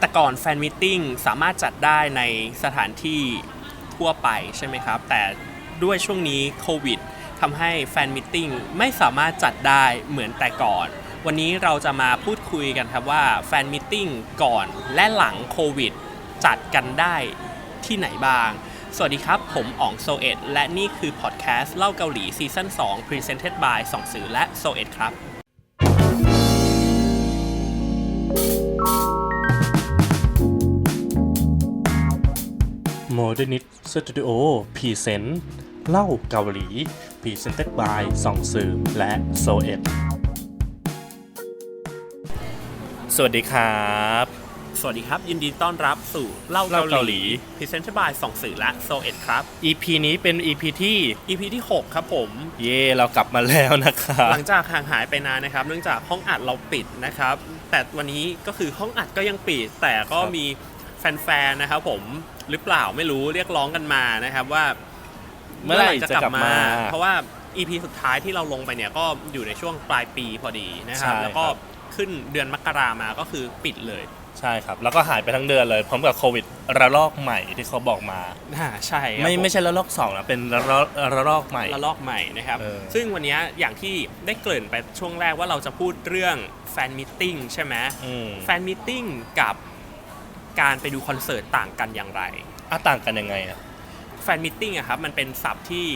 แต่ก่อนแฟนมิทติ้งสามารถจัดได้ในสถานที่ทั่วไปใช่ไหมครับ แต่ด้วยช่วงนี้โควิดทำให้แฟนมิทติ้งไม่สามารถจัดได้เหมือนแต่ก่อน วันนี้เราจะมาพูดคุยกันครับว่าแฟนมิทติ้งก่อนและหลังโควิดจัดกันได้ที่ไหนบ้าง สวัสดีครับ ผมอ๋องโซเอ็ดและนี่คือพอดแคสต์เล่าเกาหลีซีซั่น2 Presented by สองสื่อและโซเอ็ดครับ โมเดิร์นิตสตูดิโอพรีเซนต์เล่าเกาหลีพรีเซนต์ d by สองสื่อและโซเอ็ดสวัสดีครับ สวัสดีครับ ยินดีต้อนรับสู่เล่าเล่าเกาเกาหหลีลี Presented by สองสื่อและโซเอ็ดครับ EP นี้เป็น EP ที่ EP ที่ 6 ครับผม เย่เรากลับมาแล้วนะครับ หลังจากห่างหายไปนานนะครับ เนื่องจากห้องอัดเราปิดนะครับ แต่วันนี้ก็คือห้องอัดก็ยังปิด แต่ก็ครับมีแฟนๆ นะครับผม หรือเปล่าไม่รู้เรียกร้องกันมานะครับว่าเมื่อไหร่จะกลับมา เพราะว่า EP สุดท้ายที่เราลงไปเนี่ยก็อยู่ในช่วงปลายปีพอดีนะครับใช่แล้วก็ครับขึ้นเดือนมกรามาก็คือปิดเลยใช่ครับ แล้วก็หายไปทั้งเดือนเลยพร้อมกับโควิดระลอกใหม่ที่เขาบอกมาอ่าใช่ครับไม่ผไม่ใช่ระลอกสองนะเป็นระลอกระลอกใหม่ระลอกใหม่นะครับเออซึ่งวันนี้อย่างที่ได้เกริ่นไปช่วงแรกว่าเราจะพูดเรื่องแฟนมิทติ้งใช่ไหมอืมแฟนมิทติ้งกับ การไปดูคอนเสิร์ตต่างกันอย่างไร อะต่างกันยังไงอะ แฟนมิทติ้งอะครับมันเป็นศัพท์ที่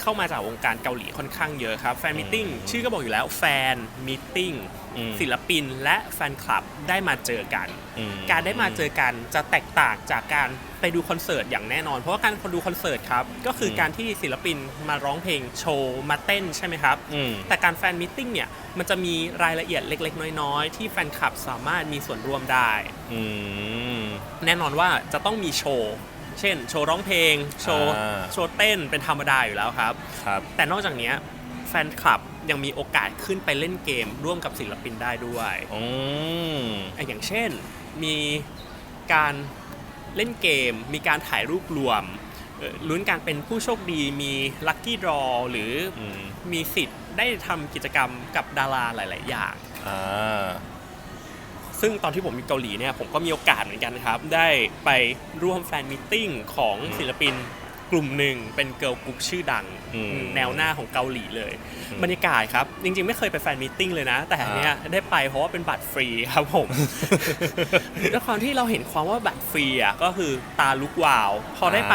เข้ามาจากวงการเกาหลีค่อนข้างเยอะครับแฟนมิทติ้งอืมชื่อก็บอกอยู่แล้วแฟนมิทติ้งอืมศิลปินและแฟนคลับได้มาเจอกัน อืม การได้มาเจอกันจะแตกต่างจากการ ไปดูคอนเสิร์ตอย่างแน่นอน เพราะว่าการดูคอนเสิร์ตครับ ก็คือการที่ศิลปินมาร้องเพลงโชว์มาเต้นใช่ไหมครับอืมแต่การแฟนมิทติ้งเนี่ย มันจะมีรายละเอียดเล็ก ๆ น้อย ๆ ที่แฟนคลับสามารถมีส่วนร่วมได้อืมแน่นอนว่าจะต้องมีโชว์เช่น โชว์ร้องเพลง โชว์อ่าโชว์เต้นเป็นธรรมดาอยู่แล้วครับครับแต่นอกจากเนี้ยแฟนคลับยังมีโอกาสขึ้นไปเล่นเกมร่วมกับศิลปินได้ด้วยอืมอะอย่างเช่นมีการ เล่นเกม มีการถ่ายรูปรวมเอ่อลุ้นการเป็นผู้โชคดีมีลัคกี้ดรอหรือออืมมีสิทธิ์ได้ทำกิจกรรมกับดาราหลาย ๆ อย่างอ่าซึ่งตอนที่ผมอยู่เกาหลีเนี่ยผมก็มีโอกาสเหมือนกันครับ ได้ไปร่วมแฟนมิทติ้งของอืมศิลปิน กลุ่มหนึ่งเป็นเกิร์ลกรุ๊ปชื่อดัง อืมแนวหน้าของเกาหลีเลย อืมบรรยากาศครับ จริงๆ ไม่เคยไปแฟนมิทติ้งเลยนะ แต่อันเนี้ยได้ไปเพราะว่าเป็นบัตรฟรีครับผม ด้วยความที่เราเห็นความว่าบัตรฟรีอะก็คือตาลุกวาว พอได้ไป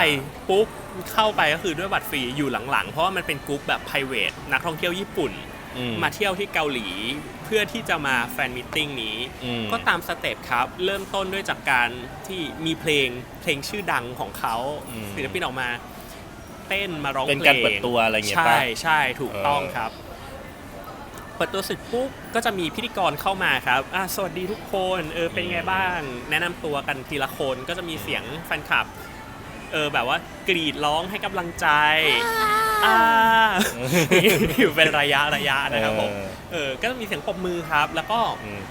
ปุ๊บเข้าไปก็คือด้วยบัตรฟรีอยู่หลังๆ เพราะว่ามันเป็นกรุ๊ปแบบ p r i v a t นักท่องเที่ยวญี่ปุ่นอื มาเที่ยวที่เกาหลี เพื่อที่จะมาแฟนมิทติ้งนี้อืมก็ตามสเต็ปครับ เริ่มต้นด้วยจากการที่มีเพลงเพลงชื่อดังของเขาอืมศิลปินออกมา เต้นมาร้องเป็นเพลงการเปิดตัวอะไรอย่างเงี้ยใช่ป่ะใช่ถูกต้องเออครับเปิดตัวเสร็จปุ๊บก็จะมีพิธีกรเข้ามาครับอะสวัสดีทุกคนเออเป็นไงบ้าง แนะนำตัวกันทีละคนก็จะมีเสียงแฟนคลับเออแบบว่ากรีดร้องให้กำลังใจ อ่าอยู่เป็นระยะระยะนะครับผมเออเออก็จะมีเสียงปรบมือครับ แล้วก็อืม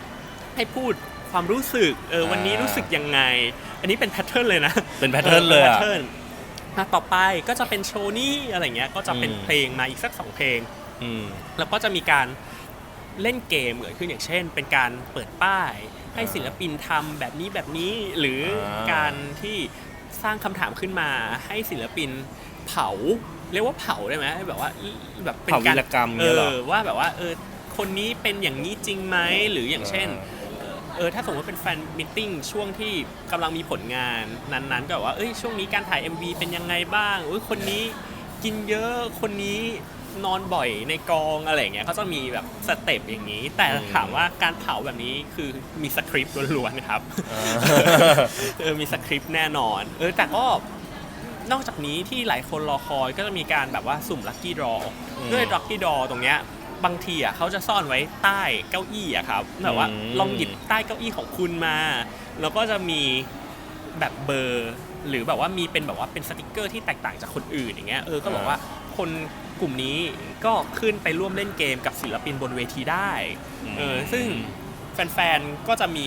ให้พูดความรู้สึกเออวันนี้อ่ารู้รู้สึกยังไง อันนี้เป็นแพทเทิร์นเลยนะเป็นแพทเทิร์นเลยแพอะทเทิร์นอะต่อไปก็จะเป็นโชว์นี่อะไรเงี้ยก็จะเป็นอืมเพลงมาอีกสักสองเพลงอืมแล้วก็จะมีการเล่นเกมเกิดขึ้นอย่างเช่น เป็นการเปิดป้าย ให้ศิลปินทำแบบนี้แบบนี้หรืออาการที่สร้างคำถามขึ้นมาให้ศิลปินเผา เรียกว่าเผาได้ไหมแบบว่าแบบเป็นเผาวีการรกรรมเอเนี่ยเหรอ อว่าแบบว่าเออคนนี้เป็นอย่างนี้จริงไหมหรืออย่างเช่น เออถ้าสมมติว่าเป็นแฟนมิทติ้งช่วงที่กำลังมีผลงานนั้นๆ ก็แบบว่าเอ้ยช่วงนี้การถ่าย MV เป็นยังไงบ้างอุ้ยคนนี้กินเยอะคนนี้นอนบ่อยในกองอะไรอย่างเงี้ยเขาจะมีแบบสเต็ปอย่างนี้ แต่อืม ถามว่าการเผาแบบนี้คือมีสคริปต์ล้วนๆครับอ่าเออมีสคริปต์แน่นอน เออแต่ก็ นอกจากนี้ที่หลายคนรอคอยก็จะมีการแบบว่าสุ่มลัคกี้ดรออืมด้วยลัคกี้ดรอตรงเนี้ยบางทีอะเขาจะซ่อนไว้ใต้เก้าอี้อะครับแบบว่าอืมลองหยิบใต้เก้าอี้ของคุณมา แล้วก็จะมีแบบเบอร์ หรือแบบว่ามีเป็นแบบว่าเป็นสติกเกอร์ที่แตกต่างจากคนอื่นอย่างเงี้ยเออก็บอกว่าคนกลุ่มนี้ก็ขึ้นไปร่วมเล่นเกมกับศิลปินบนเวทีได้เออซึ่งแฟนๆก็จะมี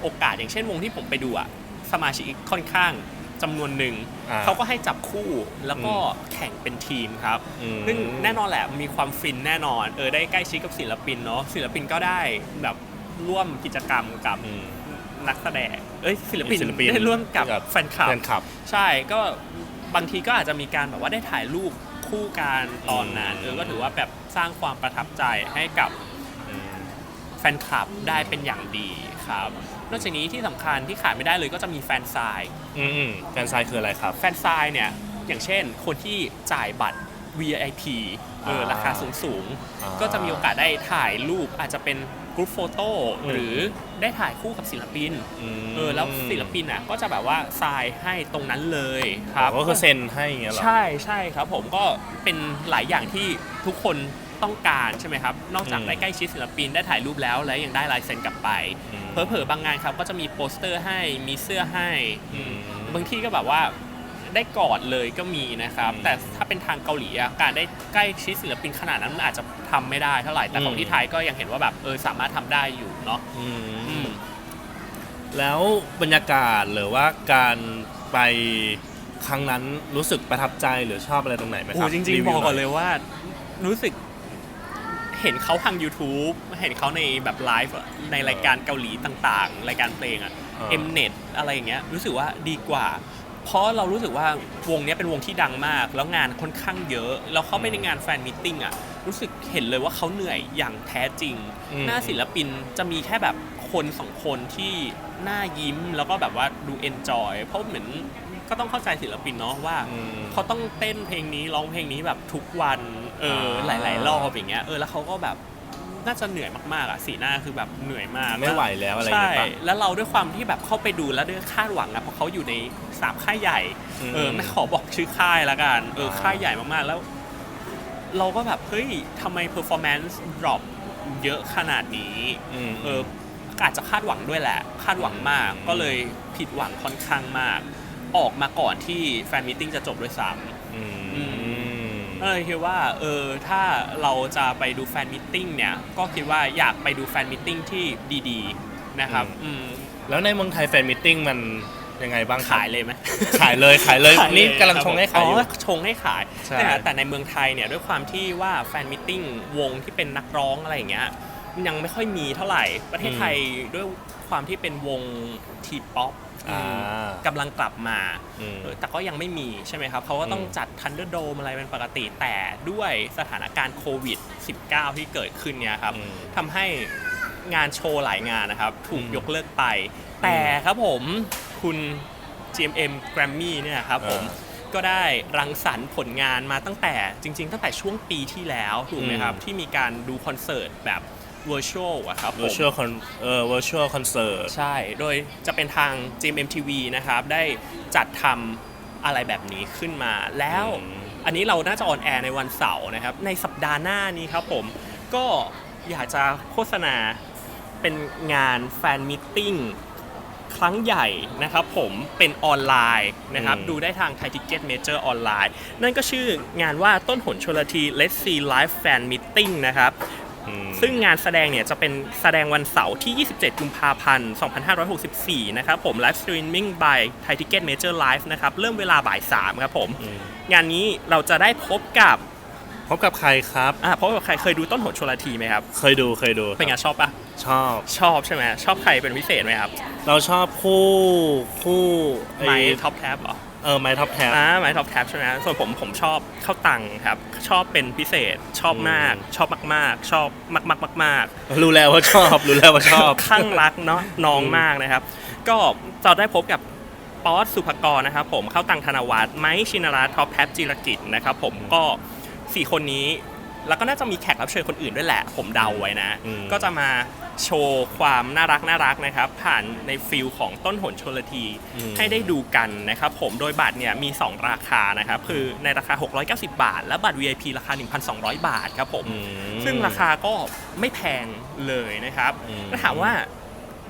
โอกาสอย่างเช่นวงที่ผมไปดูอะสมาชิกค่อนข้าง จำนวนหนึ่งอ่าเขาก็ให้จับคู่แล้วก็แข่งเป็นทีมครับ อืม ซึ่งแน่นอนแหละมีความฟินแน่นอนเออได้ใกล้ชิดกับศิลปินเนาะศิลปินก็ได้แบบร่วมกิจกรรมกับ อืม นักแสดงเอ้ยศิลปินศิลปินได้ร่วมกับกับ แฟนคลับ แฟนคลับ ใช่ก็บางทีก็อาจจะมีการแบบว่าได้ถ่ายรูปคู่กันตอนนั้นอืม เออก็ถือว่าแบบสร้างความประทับใจให้กับแฟนคลับได้เป็นอย่างดีครับ นอกจากนี้ที่สำคัญที่ขาดไม่ได้เลยก็จะมีแฟนไซน์อืมอืมแฟนไซน์คืออะไรครับ แฟนไซน์เนี่ยอย่างเช่น คนที่จ่ายบัตร VIP เอออ่าราคาสูงสูงๆอ่าก็จะมีโอกาสได้ถ่ายรูปอาจจะเป็นกรุ๊ปโฟโต้อืมหรือได้ถ่ายคู่กับศิลปินมเออแล้วศิลปินอะก็จะแบบว่าทรายให้ตรงนั้นเลยครับก็คือเซ็นให้อย่างเงี้ยเหรอใช่ใช่ครับผมก็เป็นหลายอย่างที่ทุกคน ต้องการใช่ไหมครับ นอกจากอืมได้ใกล้ชิดศิลปินได้ถ่ายรูปแล้วแล้วยังได้ลายเซ็นกลับไปอืมเผลอๆบางงานครับก็จะมีโปสเตอร์ให้มีเสื้อให้อืมบางที่ก็แบบว่าได้กอดเลยก็มีนะครับอืมแต่ถ้าเป็นทางเกาหลีอะการได้ใกล้ชิดศิลปินขนาดนั้นมันอาจจะทำไม่ได้เท่าไหร่แต่ของอืมที่ไทยก็ยังเห็นว่าแบบเออสามารถทำได้อยู่เนาะอืมอืมแล้วบรรยากาศหรือว่าการไปครั้งนั้นรู้สึกประทับใจหรือชอบอะไรตรงไหนไหมคโอ้รับจริงวิๆวบอกก่อนหเลยว่ารู้สึก เห็นเขาทาง YouTube เห็นเขาในแบบไลฟ์อะในรายการเกาหลีต่างๆ รายการเพลงอะอ่าเอ็มเน็ตอะไรอย่างเงี้ยรู้สึกว่าดีกว่า เพราะเรารู้สึกว่าวงเนี้ยเป็นวงที่ดังมาก แล้วงานค่อนข้างเยอะ แล้วเข้าไปในงานแฟนมิทติ้งอะรู้สึกเห็นเลยว่าเขาเหนื่อยอย่างแท้จริงอืมหน้าศิลปินจะมีแค่แบบคนสองคนที่หน้ายิ้มแล้วก็แบบว่าดูเอนจอยเพราะเหมือนก็ต้องเข้าใจศิลปินเนาะว่าอืมเขาต้องเต้นเพลงนี้ร้องเพลงนี้แบบทุกวัน เออหอ่าลายๆรอบอย่างเงี้ยเออแล้วเขาก็แบบน่าจะเหนื่อยมากๆอะสีหน้าคือแบบเหนื่อยมากไม่ไหวแล้วอะไรอย่างใช่เงี้ยปะแล้วเราด้วยความที่แบบเข้าไปดูแล้วด้วยคาดหวังอะเพราะเขาอยู่ในสามค่ายใหญ่อืมเออไม่ขอบอกชื่อค่ายละกันเอออ่าค่ายใหญ่มากๆแล้ว เราก็แบบเฮ้ยทำไม performance drop เยอะขนาดนี้มเอออาจจะคาดหวังด้วยแหละ คาดหวังมากอืมก็เลยผิดหวังค่อนข้างมาก ออกมาก่อนที่แฟนมิทติ้งจะจบด้วยซ้ำอืมอื ก็เลยคิดว่าเออถ้าเราจะไปดูแฟนมิทติ้งเนี่ยก็คิดว่าอยากไปดูแฟนมิทติ้งที่ดีๆนะครับอืมแล้วในเมืองไทยแฟนมิทติ้งมันยังไงบ้างครับขายเลยไหม ขายเลยขายเลยขายนี่กำลังชงให้ขายอยู่ อ๋อชงให้ขายใช่แต่แต่ในเมืองไทยเนี่ยด้วยความที่ว่าแฟนมิทติ้งวงที่เป็นนักร้องอะไรอย่างเงี้ยยังไม่ค่อยมีเท่าไหร่ประเทศไทยด้วยความที่เป็นวงทีป๊อป อ่ากำลังกลับมาอืม เออแต่ก็ยังไม่มีใช่ไหมครับเขาก็ต้องอืมจัดทันเดอร์โดมอะไรเป็นปกติแต่ด้วยสถานการณ์โควิด -19 ที่เกิดขึ้นเนี่ยครับอืม ทำให้งานโชว์หลายงานนะครับ ถูกอืมยกเลิกไป แต่ครับผมคุณ GMM Grammy เนี่ยครับผม อ่า ก็ได้รังสรรค์ผลงานมาตั้งแต่จริง ๆ ตั้งแต่ช่วงปีที่แล้วถูกไหมครับ อืมที่มีการดูคอนเสิร์ตแบบ virtual อะครับผม virtual con เอ่อ virtual concert ใช่ โดยจะเป็นทาง GMMTV นะครับ ได้จัดทำอะไรแบบนี้ขึ้นมา แล้วอืม อันนี้เราน่าจะออนแอร์ในวันเสาร์นะครับ ในสัปดาห์หน้านี้ครับผม ก็อยากจะโฆษณาเป็นงานแฟนมิทติ้งครั้งใหญ่นะครับผมเป็นออนไลน์นะครับ อืม ดูได้ทางไทยทิเก็ตเมเจอร์ออนไลน์ นั่นก็ชื่องานว่าต้นหนชลที Let's See Live Fan Meeting นะครับอืม ซึ่งงานแสดงเนี่ยจะเป็นแสดงวันเสาร์ที่ 27 กุมภาพันธ์ 2564 นะครับผม Live Streaming by Thai Ticket Major Live นะครับ เริ่มเวลาบ่าย 3 ครับผมอืมงานนี้เราจะได้พบกับพบกับใครครับอ่าพบกับใครเคยดูต้นหนชลทีไหมครับ เคยดูเคยดู เป็นไงชอบปะชอบชอบใช่ไหมชอบใครเป็นพิเศษไหมครับ เราชอบคู่คู่อ้ไม้ท็อปแท็บเหรอ เออไม้ท็อปแท็บอ่าไม้ท็อปแท็บใช่ไหมส่วนผมผมชอบเข้าตังค์ครับ ชอบเป็นพิเศษชอบมากอืมชอบมากๆ ชอบมากๆมากๆรู้แล้วว่าชอบรู้แล้วว่าชอบข้างรักเนาะน้องอืมมากนะครับ ก็จะได้พบกับป๊อตสุภกรนะครับผมเข้าตังธนวัฒน์ไม้ชินรัตน์ท็อปแท็บจิรกิจนะครับผมก็สี่คนนี้แล้วก็น่าจะมีแขกรับเชิญคนอื่นด้วยแหละ ผมเดาไว้นะอืมก็จะมา โชว์ความน่ารักน่ารักนะครับ ผ่านในฟิลของต้นหนชลทีอืมให้ได้ดูกันนะครับ ผมโดยบัตรเนี่ยมี 2 ราคานะครับ คือในราคา 690 บาท และบัตร VIP ราคา 1,200 บาทครับผมอืมซึ่งราคาก็ไม่แพงเลยนะครับอืมถ้าถามว่า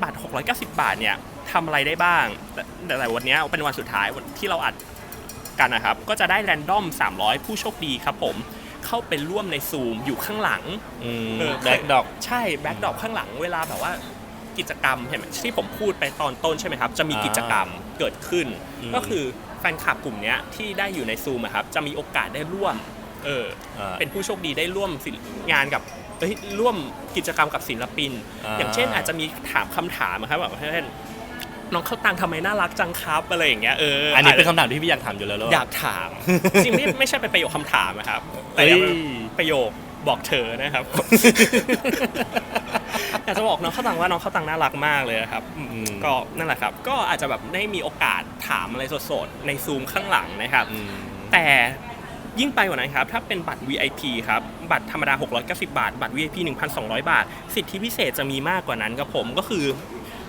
บัตร 690 บาทเนี่ยทำอะไรได้บ้าง แต่แต่แต่วันเนี้ยเป็นวันสุดท้ายวันที่เราอัดกันนะครับ ก็จะได้แรนดอม 300 ผู้โชคดีครับผม เข้าไปร่วมในซูมอยู่ข้างหลังอืมเออแบ็กดอกใช่แบ็กดรอปข้างหลังเวลาแบบว่ากิจกรรมเห็นไหมที่ผมพูดไปตอนต้นใช่ไหมครับ จะมีอ่ากิจกรรมเกิดขึ้นอืมก็คือแฟนคลับกลุ่มเนี้ยที่ได้อยู่ในซูมอะครับจะมีโอกาสได้ร่วมเอออ่าเป็นผู้โชคดีได้ร่วมศิลป์งานกับเอ้ยร่วมกิจกรรมกับศิลปินอ่าอย่างเช่นอาจจะมีถามคำถามนะครับแบบเช่น น้องเข้าตังทำไมน่ารักจังครับอะไรอย่างเงี้ยเอออัอันนี้เป็นคำถามที่พี่อยากถามอยู่แล้วหรอยากถามจริงไม่ไม่ใช่เป็นประโยคคำถามนะครับแต่เอ้ยเป็นประโยคบอกเธอนะครับ อยากจะบอกน้องเข้าตังว่าน้องเข้าตังน่ารักมากเลยนะครับอืมอืมก็นั่นแหละครับ ก็อาจจะแบบได้มีโอกาสถามอะไรสดๆในซูมข้างหลังนะครับ อืม แต่ยิ่งไปกว่านั้นครับ ถ้าเป็นบัตร VIP ครับ บัตรธรรมดา 690 บาท บัตร VIP 1,200 บาท สิทธิพิเศษจะมีมากกว่านั้นครับผมก็คือ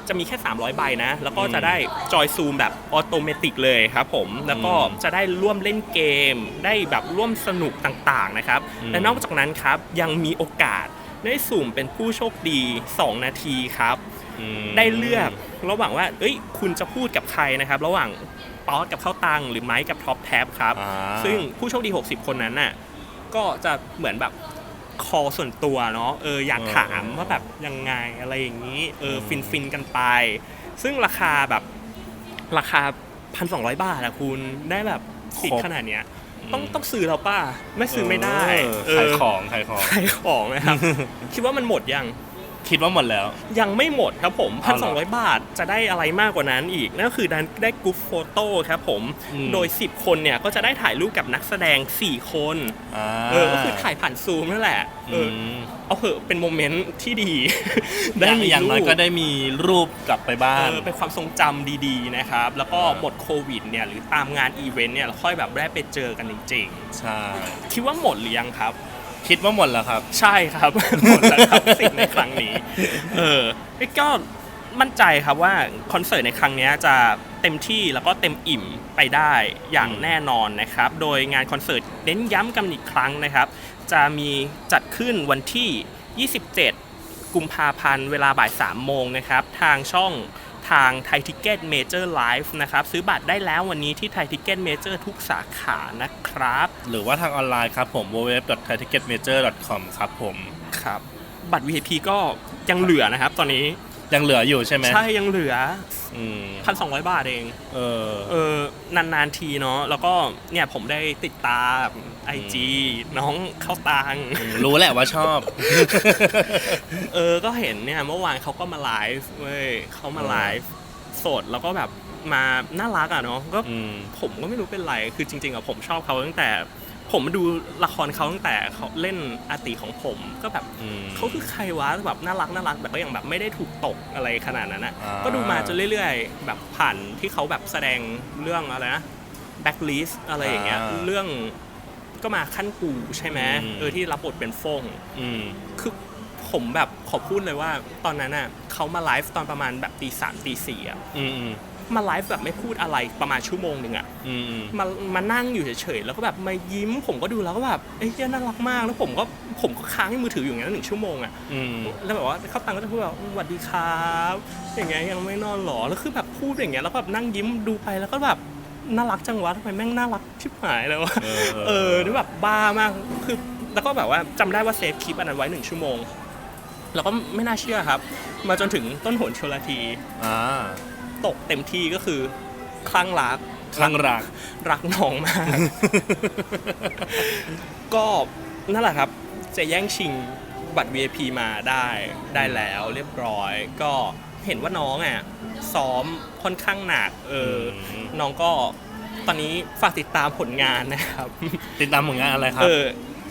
จะมีแค่ 300 ใบนะ แล้วก็จะได้จอยซูมแบบออโตเมติกเลยครับผม แล้วก็จะได้ร่วมเล่นเกม ได้แบบร่วมสนุกต่างๆนะครับ และนอกจากนั้นครับยังมีโอกาสได้สุ่มเป็นผู้โชคดี 2 นาทีครับอืมได้เลือกระหว่างว่า เอ้ย คุณจะพูดกับใครนะครับ ระหว่างป๊อตกับข้าวตังหรือไม้กับท็อปแท็บครับอ่าซึ่งผู้โชคดี 60 คนนั้นน่ะ ก็จะเหมือนแบบ คอส่วนตัวเนาะเอออยากถามว่าแบบยังไงอะไรอย่างนี้เออฟินฟินๆกันไป ซึ่งราคาแบบราคา1,200บาทอะคุณได้แบบสิทธิ์ขนาดเนี้ยต้องต้องซื้อแล้วป่ะไม่ซื้อไม่ได้เออขายของขายของขายของนะครับคิดว่ามันหมดยัง คิดว่าหมดแล้ว ยังไม่หมดครับผมอ๋อเหรอ1,200 บาทจะได้อะไรมากกว่านั้นอีก นั่นก็คือได้ได้กรุ๊ปโฟโต้ครับผม อืม โดย 10 คนเนี่ย ก็จะได้ถ่ายรูปกับนักแสดง 4 คน อ่าเออ ก็คือถ่ายผ่านซูมนั่นแหละเอออมเอาเหอะเป็นโมเมนต์ที่ดีอย่างอย่างน้อยรูป ก็ได้มีรูปกลับไปบ้าเอนอเป็นความทรงจำดีๆนะครับ แล้วก็อ่าหมดโควิดเนี่ยหรือตามงานอีเวนต์เนี่ยเราค่อยแบบได้ไปเจอกันจริงใช่ ๆ คิดว่าหมดหรือยังครับ คิดว่าหมดแล้วครับ ใช่ครับ หมดแล้วครับสิ่งในครั้งนี้ เออก็มั่นใจครับว่าคอนเสิร์ตในครั้งนี้จะเต็มที่แล้วก็เต็มอิ่มไปได้อย่างแน่นอนนะครับ โดยงานคอนเสิร์ตเน้นย้ำกันอีกครั้งนะครับ จะมีจัดขึ้นวันที่ 27 กุมภาพันธ์เวลาบ่าย 3 โมงนะครับ ทางช่อง ทางไทยทิเก็ตเมเจอร์ไลฟ์นะครับ ซื้อบัตรได้แล้ววันนี้ที่ไทยทิเก็ตเมเจอร์ทุกสาขานะครับ หรือว่าทางออนไลน์ครับผม www.thaiticketmajor.com ครับผม ครับ บัตร VIP ก็ยังเหลือนะครับตอนนี้ยังเหลืออยู่ใช่ไหมใช่ยังเหลืออืมพันสองบาทเอง เออ เออนานๆทีเนาะแล้วก็เนี่ยผมได้ติดตาม ไอจีน้องเข้าตังรู้แหละว่าชอบ เออก็เห็นเนี่ยเมื่อวานเขาก็มาไลฟ์เว้ยเขามาไลฟ์สดแล้วก็แบบมาน่ารักอะเนาะก็อืมผมก็ไม่รู้เป็นไรคือจริง ๆอะผมชอบเขาตั้งแต่ ผมมาดูละครเขาตั้งแต่เขาเล่นอาติของผมก็แบบอืมเขาคือใครวะแบบน่ารักน่ารักแต่ก็ยังแบบไม่ได้ถูกตกอะไรขนาดนั้นนะอ่าก็ดูมาจนเรื่อย ๆ แบบผ่านที่เขาแบบแสดงเรื่องอะไรนะแบ็คลิสอะไรอย่างเงี้ยเรื่อง ก็มาขั้นกูใช่ไหมเออที่รับบทเป็นฟง อืม คือผมแบบขอพูดเลยว่าตอนนั้นอะเขามาไลฟ์ตอนประมาณแบบตีสามตีสี่อะอืม อืม มาไลฟ์แบบไม่พูดอะไรประมาณชั่วโมงหนึ่งอะอืมอืมมามานั่งอยู่เฉยๆแล้วก็แบบมายิ้ม ผมก็ดูแล้วก็แบบเอ้ยเหี้ยน่ารักมากแล้วผมก็ผมก็ค้างมือถืออยู่อย่างนั้นหนึ่งชั่วโมงอะ อืม แล้วแบบว่าเขาตังก็จะพูดแบบสวัสดีครับ อย่างเงี้ยยังไม่นอนหรอ แล้วคือแบบพูดอย่างเงี้ยแล้วก็แบบนั่งยิ้มดูไปแล้วก็แบบ น่ารักจังวะทำไมแม่งน่ารักชิบหายเลยวะเอเออนี่แบบบ้ามาก คือ แล้วก็แบบว่าจำได้ว่าเซฟคลิปอันนั้นไว้หนึ่งชั่วโมง แล้วก็ไม่น่าเชื่อครับ มาจนถึงต้นหนชลที อ่าตกเต็มที่ก็คือคลั่งรักคลั่งรัก รักน้องมาก ก็นั่นแหละครับ จะแย่งชิงบัตร VIP มาได้ได้แล้วเรียบร้อย ก็ เห็นว่าน้องอะซ้อมค่อนข้างหนักเอออม น้องก็ตอนนี้ฝากติดตามผลงานนะครับ ติดตามผลงานอะไรครับ เออ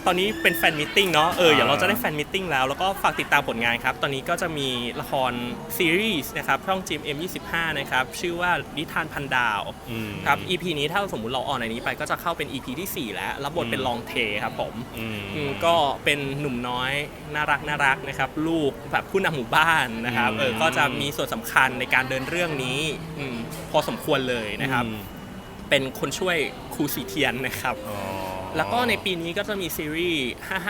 ตอนนี้เป็นแฟนมิทติ้งเนาะเอออ่าเดี๋ยวเราจะได้แฟนมิทติ้งแล้ว แล้วก็ฝากติดตามผลงานครับ ตอนนี้ก็จะมีละครซีรีส์นะครับช่อง GMM 25 นะครับ ชื่อว่านิทานพันดาวอืมครับ EP นี้ถ้าสมมุติเราออนอันนี้ไปก็จะเข้าเป็น EP ที่ 4 แล้วรับบทเป็นอืมลองเทครับผมอืมอืมก็เป็นหนุ่มน้อยน่ารักน่ารักนะครับ ลูกแบบผู้นำหมู่บ้านนะครับอืมเออก็จะมีส่วนสำคัญในการเดินเรื่องนี้อืมพอสมควรเลยนะครับอืมเป็นคนช่วยครูสีเทียนนะครับอ๋อ แล้วก็ในปีนี้ก็จะมีซีรีส์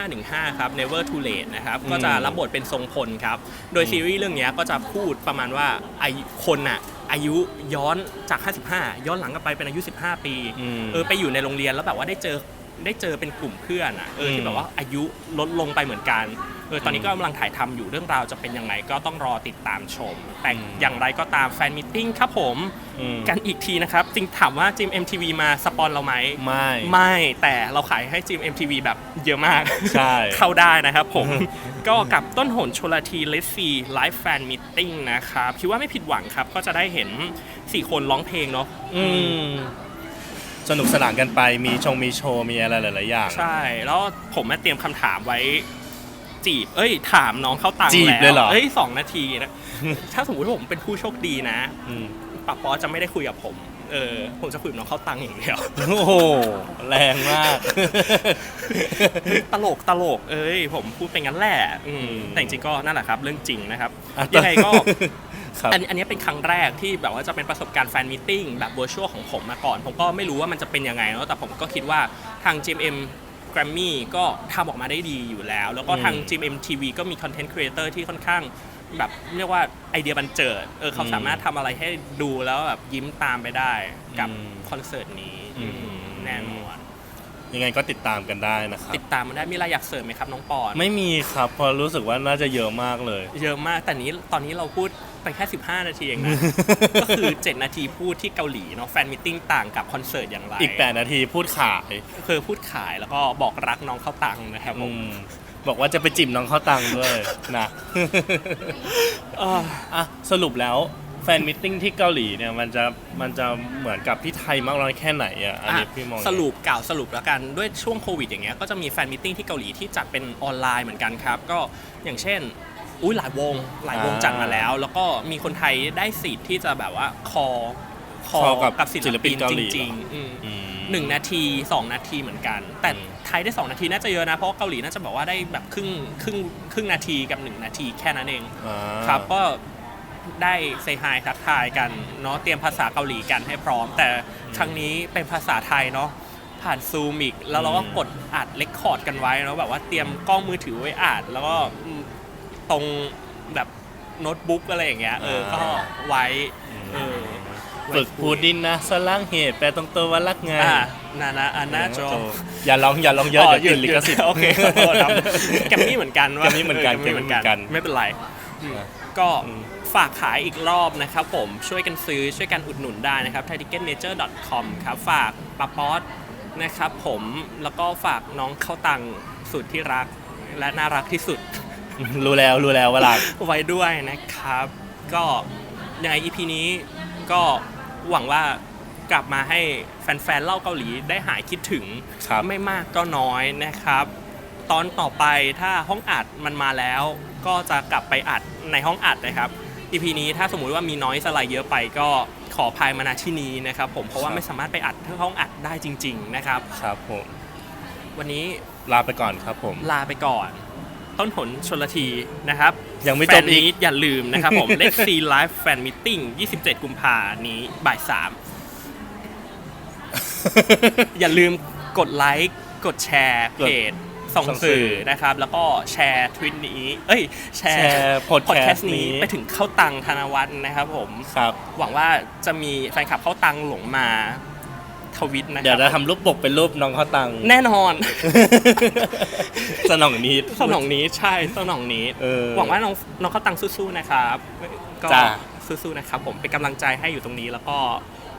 5515 ครับ Never Too Late นะครับอืมก็จะรับบทเป็นทรงพลครับ โดยอืมซีรีส์เรื่องเนี้ยก็จะพูดประมาณว่าอายุคนอะอายุย้อนจาก 55 ย้อนหลังกลับไปเป็นอายุ 15 ปีอืมเออไปอยู่ในโรงเรียนแล้วแบบว่าได้เจอได้เจอเป็นกลุ่มเพื่อนอะเอออืมที่แบบว่าอายุลดลงไปเหมือนกัน เออตอนนี้ก็กำลังถ่ายทำอยู่เรื่องราวจะเป็นยังไงก็ต้องรอติดตามชม แต่อย่างไรก็ตามแฟนมิทติ้งครับผมอืมกันอีกทีนะครับ จริงถามว่าจิม MTV มาสปอนเราไหม ไม่ ไม่แต่เราขายให้จิม MTV แบบเยอะมาก ใช่ เข้าได้นะครับผม ก็กับต้นหนชลทีเลสซีไลฟ์แฟนมิทติ้งนะครับคิดว่าไม่ผิดหวังครับ ก็จะได้เห็น 4 คนร้องเพลงเนาะอืมสนุกสนานกันไปมีชงมีโชว์มีอะไรหลายๆอย่าง ใช่ แล้วผมมาเตรียมคำถามไว้ จีบ เอ้ย ถามน้องเข้าตังค์จีบแล้วเลยเหรอเอ้ยสองนาทีนะ ถ้าสมมติว่าผมเป็นผู้โชคดีนะอืมปะปอจะไม่ได้คุยกับผม เออ ผมจะคุยกับน้องเข้าตังค์อย่างเดียว โอ้โห แรงมาก ตลกตลก เอ้ย ผมพูดไปงั้นแหละอืมแต่จริงๆก็นั่นแหละครับ เรื่องจริงนะครับ อะยังไงก็ ครับ อันอันนี้เป็นครั้งแรกที่แบบว่าจะเป็นประสบการณ์แฟนมิทติ้งแบบ v i r t u a l ของผมมาก่อน ผมก็ไม่รู้ว่ามันจะเป็นยังไงเนาะแต่ผมก็คิดว่าทาง GMM Grammy ก็ทำออกมาได้ดีอยู่แล้ว แล้วก็ทางอืม GMM TV ก็มีคอนเทนต์ครีเอเตอร์ที่ค่อนข้างแบบเรียกว่าไอเดียบันเจิดเออเขาอืมสามารถทำอะไรให้ดูแล้วแบบยิ้มตามไปได้กับอืม คอนเสิร์ตนี้อืมอืมแน่นอน ยังไงก็ติดตามกันได้นะครับ ติดตามมันได้มีอะไรอยากเสริมไหมครับน้องปอนไม่มีครับเพอรู้สึกว่าน่าจะเยอะมากเลย เยอะมากแต่นี้ตอนนี้เราพูดไปแค่ 15 นาทีเองนะ ก็คือ 7 นาทีพูดที่เกาหลีเนาะแฟนมิทติ้งต่างกับคอนเสิร์ตอย่างไรอีก 8 นาทีพูดขายคือพูดขายแล้วก็บอกรักน้องเข้าตังค์นะครับผอืมมบอกว่าจะไปจิบน้องเข้าตังค์ด้วยนะ เอออะสรุปแล้วแฟนมิทติ้งที่เกาหลีเนี่ยมันจะมันจะเหมือนกับที่ไทยมากน้อยแค่ไหนอะอันนี้อะพี่มองสรุปกล่าวสรุปแล้วกันด้วยช่วงโควิดอย่างเงี้ยก็จะมีแฟนมิทติ้งที่เกาหลีที่จัดเป็นออนไลน์เหมือนกันครับ ก็อย่างเช่นอุ้ยหลายวงหลายวงจัดมาแล้ว แล้วก็มีคนไทยได้สิทธิ์ที่จะแบบว่าคอคอคอกับกับศิลศิลปิปินนเกาจหลีริงๆอืมอืมหนึ่งนาทีสองนาทีเหมือนกัน แต่อืมไทยได้สองนาทีน่าจะเยอะนะ เพราะว่าเกาหลีน่าจะบอกว่าได้แบบครึ่งครึ่งครึ่งนาทีกับหนึ่งนาทีแค่นั้นเองอ่าครับก็ ได้เซฮายทักทายกันเนาะเตรียมภาษาเกาหลีกันให้พร้อม แต่ครั้งนี้เป็นภาษาไทยเนาะผ่านซูมิกแล้วเราก็กดอัดเลคคอร์ดกันไว้เนาะแบบว่าเตรียมกล้องมือถือไว้อัดแล้วก็อืมตรงแบบโน้ตบุ๊กอะไรอย่างเงี้ยเออก็ไว้เออไว้ฝึกพูดดินนะสลังเหตุแปลตรงตัวว่ารักไงอ่านานาอานาโจอย่าลองอย่าลองเยอะเดี๋ยวติดลิขสิทธิ์โอเคขอโทษครับแกมมี่เหมือนกันว่าแกมมี่เหมือนกันแกมมี่เหมือนกันแกมมี่เหมือนกันไม่เป็นไรก็อืม ฝากขายอีกรอบนะครับผมช่วยกันซื้อช่วยกันอุดหนุนได้นะครับ thaitickenature.com ครับฝากปาป๊อตนะครับผมแล้วก็ฝากน้องเข้าตังสุดที่รักและน่ารักที่สุด รู้แล้วรู้แล้วว่ารักไว้ด้วยนะครับ ก็ยังไง EP นี้ก็หวังว่ากลับมาให้แฟนๆเล่าเกาหลีได้หายคิดถึงครับไม่มากก็น้อยนะครับ ตอนต่อไปถ้าห้องอัดมันมาแล้ว ก็จะกลับไปอัดในห้องอัดนะครับ EP นี้ถ้าสมมุติว่ามีน้อยสไลด์เยอะไปก็ขอพายมาณที่นี้นะครับผมเพราะว่าครับไม่สามารถไปอัดที่ห้องอัดได้จริง ๆ นะครับ ครับผมวันนี้ลาไปก่อนครับผม ลาไปก่อน ต้นผลชนละทีนะครับยังไม่แฟจนบอีกมีตอย่าลืมนะครับผมเล x ซีไลฟ์แฟนมิทติ้ง27 กุมภานี้บ่ายสามอย่าลืมกดไลค์กดแชร์เพจ ส่งส่งสื่สื่ออนะครับ แล้วก็แชร์ทวิตนี้ เอ้ย แชแชร์ร์พอดพอดแคแคสสต์ต์นี้นี้ไปถึงเข้าตังธนวัฒน์นะครับผมครับหวังว่าจะมีแฟนคลับเข้าตังหลงมาทวิตนะคเดี๋ยวรัจะทำรูปปกเป็นรูปน้องเข้าตังค์แน่นอน สนองนิดสนองนี้ใช่สนองนี้เออหวังว่าน้องน้องเข้าตังสู้ๆนะครับก็จ้าสู้ๆนะครับผมเป็นกำลังใจให้อยู่ตรงนี้แล้วก็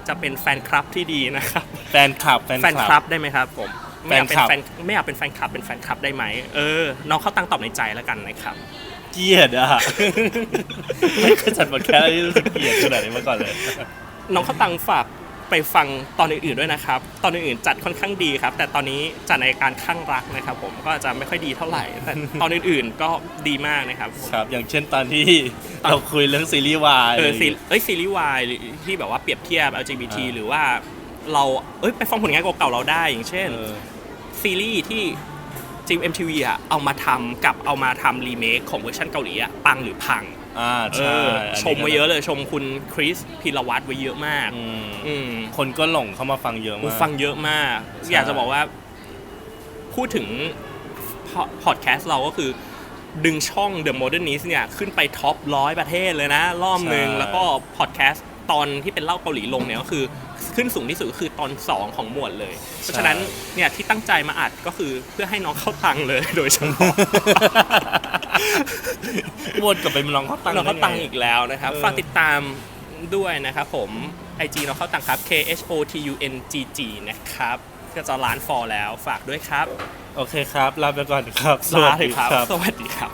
จะเป็นแฟนคลับที่ดีนะครับ แฟนคลับแฟนแฟนคคลัลับบได้ไหมครับผม ไม่อยากเป็นแฟแฟนนคลับไม่อยากเป็นแฟนคลับเป็นแฟนคลับได้ไหมเออน้องเข้าตังตอบในใจแล้วกันนะครับเกลียดอะไม่เคยจัดบทแคสที่รู้สึกเกลียดขนาดนี้มาก่อนเลย น้องเข้าตังฝากไปฟังตอนอื่นๆด้วยนะครับ ตอนอื่นๆจัดค่อนข้างดีครับ แต่ตอนนี้จัดในการข้างรักนะครับ ผมก็จะไม่ค่อยดีเท่าไหร่แต่ตอนอื่นๆก็ดีมากนะครับผมครับ อย่างเช่นตอนที่ตอนเราคุยเรื่องซีรีส์วายเออซีเอ้ยซีรีส์วายที่แบบว่าเปรียบเทียบ LGBT หรือว่า เราเอ้ยไปฟังผลงานเก่าๆเราได้อย่างเช่นเออซีรีส์ที่จิม MTV อะเอามาทำกับเอามาทำรีเมคของเวอร์ชันเกาหลีอะปังหรือพังอ่าเอใช่ออันนี้ชมไว้เยอะเลยชมคุณคริสพิรวัตรไว้เยอะมาก อืมอืม คนก็หลงเข้ามาฟังเยอะมาก ฟังเยอะมาก ใช่ อยากจะบอกว่า พูดถึงพอดแคสต์เราก็คือ ดึงช่อง The Modernist เนี่ย ขึ้นไปท็อปร้อยประเทศเลยนะ รอบหนึ่งแล้วก็พอดแคสต์ตอนที่เป็นเล่าเกาหลีลงเนี่ยก็คือ ขึ้นสูงที่สุดก็คือตอน 2 ของหมวดเลย เพราะฉะนั้นเนี่ยที่ตั้งใจมาอัดก็คือเพื่อให้น้องเข้าตังค์เลยโดยเฉพาะ วนกลับไปลองเข้าตังค์เราเข้าตังค์ได้ไอีกแล้วนะครับ เออ ฝากติดตามด้วยนะครับผม IG เราเข้าตังค์ครับ K H O T U N G G นะครับ ก็จะล้านฟอลแล้วฝากด้วยครับโอเคครับ ลาไปก่อนครับลาเลยครับ สวัสดีครับ